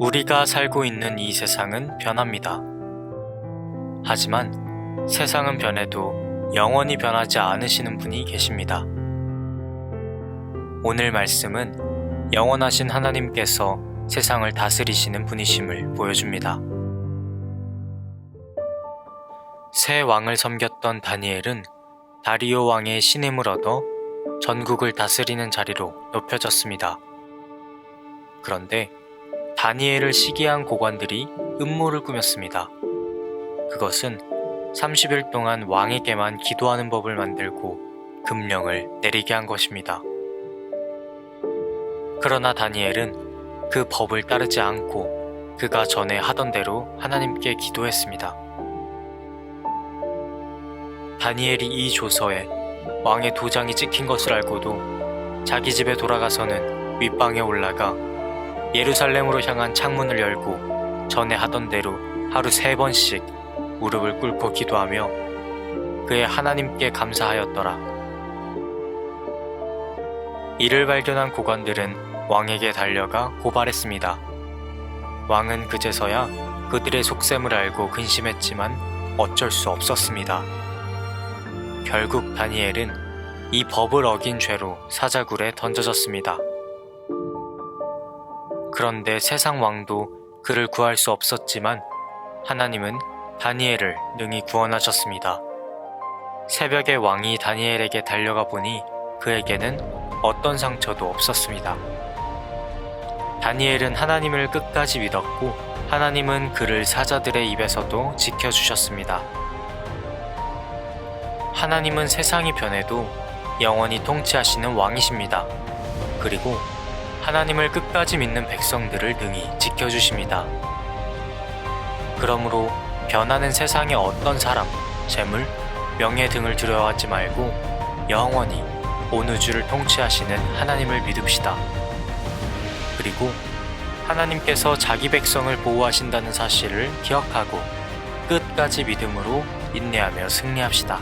우리가 살고 있는 이 세상은 변합니다. 하지만 세상은 변해도 영원히 변하지 않으시는 분이 계십니다. 오늘 말씀은 영원하신 하나님께서 세상을 다스리시는 분이심을 보여줍니다. 새 왕을 섬겼던 다니엘은 다리오 왕의 신임을 얻어 전국을 다스리는 자리로 높여졌습니다. 그런데 다니엘을 시기한 고관들이 음모를 꾸몄습니다. 그것은 30일 동안 왕에게만 기도하는 법을 만들고 금령을 내리게 한 것입니다. 그러나 다니엘은 그 법을 따르지 않고 그가 전에 하던 대로 하나님께 기도했습니다. 다니엘이 이 조서에 왕의 도장이 찍힌 것을 알고도 자기 집에 돌아가서는 윗방에 올라가 예루살렘으로 향한 창문을 열고 전에 하던 대로 하루 세 번씩 무릎을 꿇고 기도하며 그의 하나님께 감사하였더라. 이를 발견한 고관들은 왕에게 달려가 고발했습니다. 왕은 그제서야 그들의 속셈을 알고 근심했지만 어쩔 수 없었습니다. 결국 다니엘은 이 법을 어긴 죄로 사자굴에 던져졌습니다. 그런데 세상 왕도 그를 구할 수 없었지만 하나님은 다니엘을 능히 구원하셨습니다. 새벽에 왕이 다니엘에게 달려가 보니 그에게는 어떤 상처도 없었습니다. 다니엘은 하나님을 끝까지 믿었고 하나님은 그를 사자들의 입에서도 지켜주셨습니다. 하나님은 세상이 변해도 영원히 통치하시는 왕이십니다. 그리고 하나님을 끝까지 믿는 백성들을 능히 지켜주십니다. 그러므로 변하는 세상의 어떤 사람, 재물, 명예 등을 두려워하지 말고 영원히 온 우주를 통치하시는 하나님을 믿읍시다. 그리고 하나님께서 자기 백성을 보호하신다는 사실을 기억하고 끝까지 믿음으로 인내하며 승리합시다.